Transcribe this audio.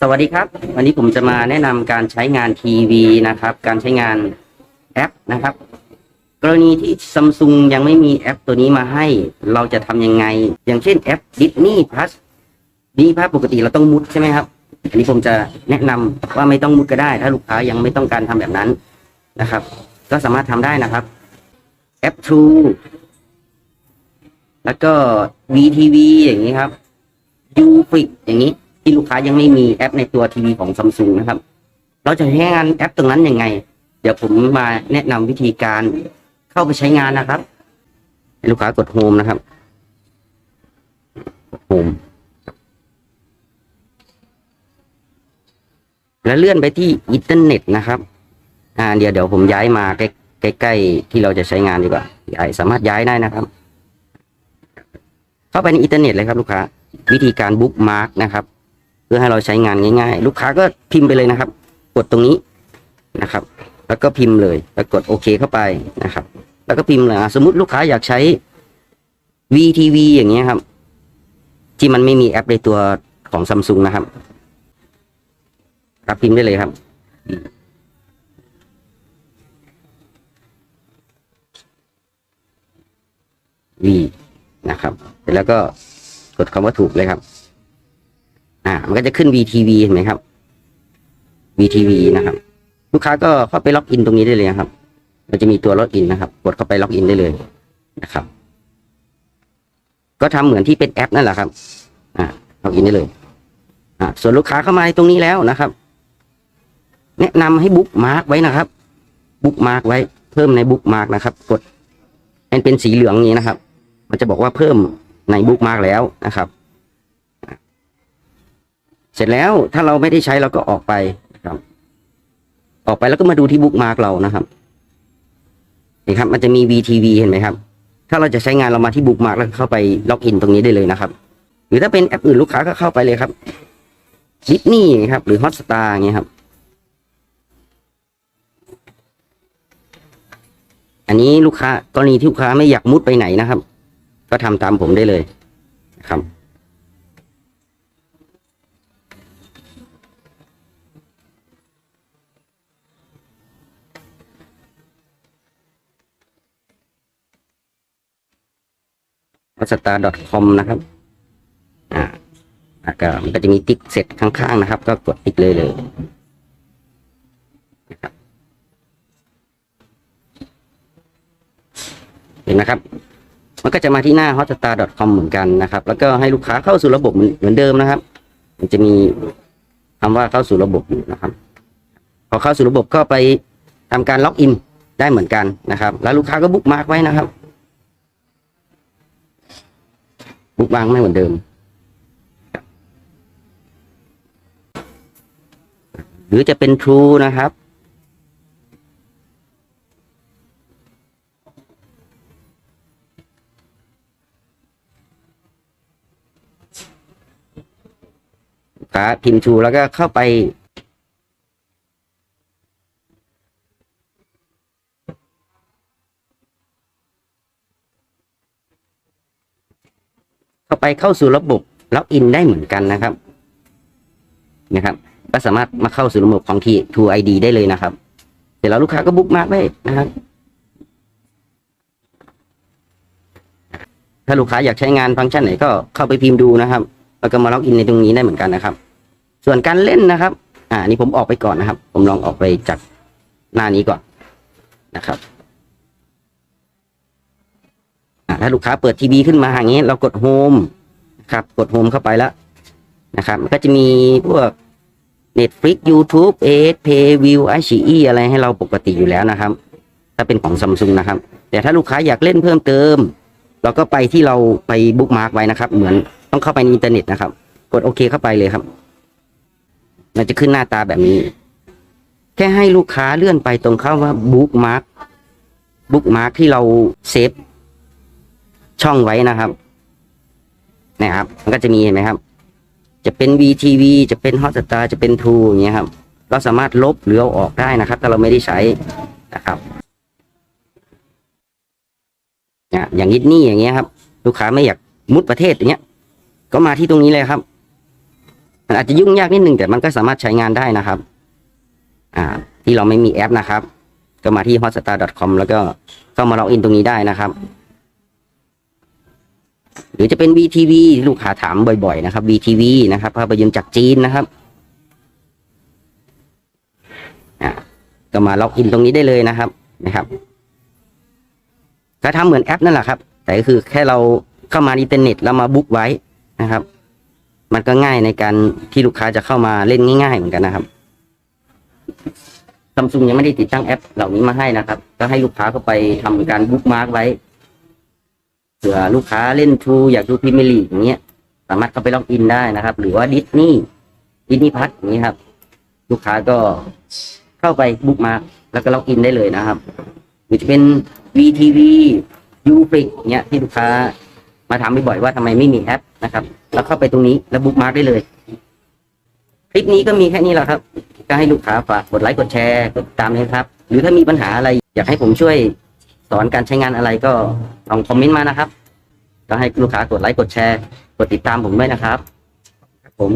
สวัสดีครับ วันนี้ผมจะมาแนะนำการใช้งานทีวีนะครับ การใช้งานแอปนะครับ กรณีที่ซัมซุงยังไม่มีแอปตัวนี้มาให้ เราจะทำยังไง อย่างเช่นแอป Disney Plus Disney Plus ปกติเราต้องมุดใช่ไหมครับ อันนี้ผมจะแนะนำว่าไม่ต้องมุดก็ได้ ถ้าลูกค้ายังไม่ต้องการทำแบบนั้นนะครับ ก็สามารถทำได้นะครับแอป True แล้วก็ VTV อย่างนี้ครับ u f l i อย่างนี้ ที่ลูกค้ายังไม่มีแอปในตัวทีวีของซัมซุงนะครับ เราจะใช้งานแอปตรงนั้นยังไง เดี๋ยวผมมาแนะนำวิธีการเข้าไปใช้งานนะครับให้ลูกค้ากดโฮมนะครับโฮมแล้วเลื่อนไปที่อินเทอร์เน็ตนะครับ อ่า เดี๋ยวเดี๋ยวผมย้ายมาใกล้ใกล้ที่เราจะใช้งานดีกว่าย้ายสามารถย้ายได้นะครับ เข้าไปในอินเทอร์เน็ตเลยครับลูกค้า วิธีการบุ๊กมาร์กนะครับ พื่อให้เราใช้งานง่ายๆ ลูกค้าก็พิมพ์ไปเลยนะครับ กดตรงนี้นะครับ แล้วก็พิมพ์เลย แล้วกดโอเคเข้าไปนะครับ แล้วก็พิมพ์เลยสมมติลูกค้าอยากใช้ VTV อย่างเงี้ยครับ ที่มันไม่มีแอปในตัวของซัมซุงนะครับรับพิมพ์ได้เลยครับ V นะครับ เสร็จแล้วก็กดคำว่าถูกเลยครับ อ่า มันก็จะขึ้น VTV เห็นไหมครับ VTV นะครับ ลูกค้าก็เข้าไปล็อกอินตรงนี้ได้เลยครับ มันจะมีตัวล็อกอินนะครับ กดเข้าไปล็อกอินได้เลยนะครับ ก็ทำเหมือนที่เป็นแอปนั่นแหละครับ อ่าล็อกอินได้เลย อ่า ส่วนลูกค้าเข้ามาตรงนี้แล้วนะครับ แนะนำให้บุ๊กมาร์กไว้นะครับ บุ๊กมาร์กไว้ เพิ่มในบุ๊กมาร์กนะครับ กดให้เป็นสีเหลืองนี้นะครับ มันจะบอกว่าเพิ่มในบุ๊กมาร์กแล้วนะครับ เสร็จแล้วถ้าเราไม่ได้ใช้เราก็ออกไปนะครับ ออกไปแล้วก็มาดูที่บุ๊กมาร์กเรานะครับนี่ครับ มันจะมี VTV เห็นไหมครับ ถ้าเราจะใช้งานเรามาที่บุ๊กมาร์กแล้วก็เข้าไปล็อกอินตรงนี้ได้เลยนะครับ หรือถ้าเป็นแอปอื่นลูกค้าก็เข้าไปเลยครับดิสนีย์ครับ หรือฮอตสตาร์อย่างเงี้ยครับ อันนี้ลูกค้ากรณีที่ลูกค้าไม่อยากมุดไปไหนนะครับ ก็ทำตามผมได้เลยนะครับ วัสตา .com นะครับ อ่าแล้วก็มันก็จะมีติ๊กเสร็จข้างๆนะครับ ก็กดติ๊กเลยเลยเห็นนะครับ มันก็จะมาที่หน้า hotstar.com เหมือนกันนะครับ แล้วก็ให้ลูกค้าเข้าสู่ระบบเหมือนเดิมนะครับ มันจะมีคำว่าเข้าสู่ระบบอยู่นะครับ พอเข้าสู่ระบบก็ไปทำการล็อกอินได้เหมือนกันนะครับ แล้วลูกค้าก็บุ๊กมาร์กไว้นะครับ บุ๊กมาร์กไม่เหมือนเดิม หรือจะเป็น True นะครับ กาพิมพ์ True แล้วก็เข้าไป เข้าไปเข้าสู่ระบบล็อกอินได้เหมือนกันนะครับ นะครับ ก็สามารถมาเข้าสู่ระบบของที่ True ID ได้เลยนะครับเสร็จแล้วลูกค้าก็บุ๊กมาร์กไว้นะครับ ถ้าลูกค้าอยากใช้งานฟังก์ชันไหนก็เข้าไปพิมพ์ดูนะครับแล้วก็มาล็อกอินในตรงนี้ได้เหมือนกันนะครับ ส่วนการเล่นนะครับ อ่านี่ผมออกไปก่อนนะครับ ผมลองออกไปจากหน้านี้ก่อนนะครับ ถ้าลูกค้าเปิดทีวีขึ้นมาอย่างนี้ เรากดโฮมนะครับกดโฮมเข้าไปแล้วนะครับมันก็จะมีพวก Netflix YouTube a s Pay View i อ e อะไรให้เราปกติอยู่แล้วนะครับ ถ้าเป็นของซัมซุงนะครับ แต่ถ้าลูกค้าอยากเล่นเพิ่มเติม เราก็ไปที่เราไปบุ๊กมาร์กไว้นะครับ เหมือนต้องเข้าไปในอินเทอร์เน็ตนะครับ กดโอเคเข้าไปเลยครับมันจะขึ้นหน้าตาแบบนี้ แค่ให้ลูกค้าเลื่อนไปตรงเข้าว่าบุ๊กมาร์กบุ๊กมาร์กที่เราเซฟ ช่องไว้นะครับนะครับ มันก็จะมีเห็นไหมครับ จะเป็น VTV จะเป็น Hotstar จะเป็น True อย่างเงี้ยครับ เราสามารถลบหรือเอาออกได้นะครับ ถ้าเราไม่ได้ใช้นะครับอย่างนิดนี่อย่างเงี้ยครับ ลูกค้าไม่อยากมุดประเทศอย่างเงี้ย ก็มาที่ตรงนี้เลยครับ มันอาจจะยุ่งยากนิดนึงแต่มันก็สามารถใช้งานได้นะครับ อ่า ที่เราไม่มีแอปนะครับ ก็มาที่ hotstar.com แล้วก็เข้ามาล็อกอินตรงนี้ได้นะครับ หรือจะเป็น VTV ที่ลูกค้าถามบ่อยๆนะครับ VTV นะครับภาพยนตร์จากจีนนะครับอะก็มาล็อกอินตรงนี้ได้เลยนะครับนะครับก็ทำเหมือนแอปนั่นแหละครับ แต่ก็คือแค่เราเข้ามาอินเทอร์เน็ตแล้วมาบุ๊กไว้นะครับ มันก็ง่ายในการที่ลูกค้าจะเข้ามาเล่นง่าย ๆ เหมือนกันนะครับซัมซุงยังไม่ได้ติดตั้งแอปเหล่านี้มาให้นะครับ ก็ให้ลูกค้าเข้าไปทำการบุ๊กมาร์กไว้ เผื่อลูกค้าเล่นทูอยากดูพรีเมียร์ลีกอย่างเงี้ย สามารถเข้าไปล็อกอินได้นะครับ หรือว่าดิสนีย์ดิสนีย์พัทอย่างนี้ครับ ลูกค้าก็เข้าไปบุ๊กมาแล้วก็ล็อกอินได้เลยนะครับหรือจะเป็น VTV u f l i x เนี้ยที่ลูกค้ามาถามบ่อยๆว่าทำไมไม่มีแอปนะครับ แล้วเข้าไปตรงนี้แล้วบุ๊กมาร์กได้เลย คลิปนี้ก็มีแค่นี้แหละครับ ก็ให้ลูกค้าฝากกดไลค์กดแชร์กดติดตามเลยครับ หรือถ้ามีปัญหาอะไรอยากให้ผมช่วย สอนการใช้งานอะไรก็ลองคอมเมนต์มานะครับ ก็ให้ลูกค้ากดไลค์กดแชร์ กดติดตามผมด้วยนะครับครับผม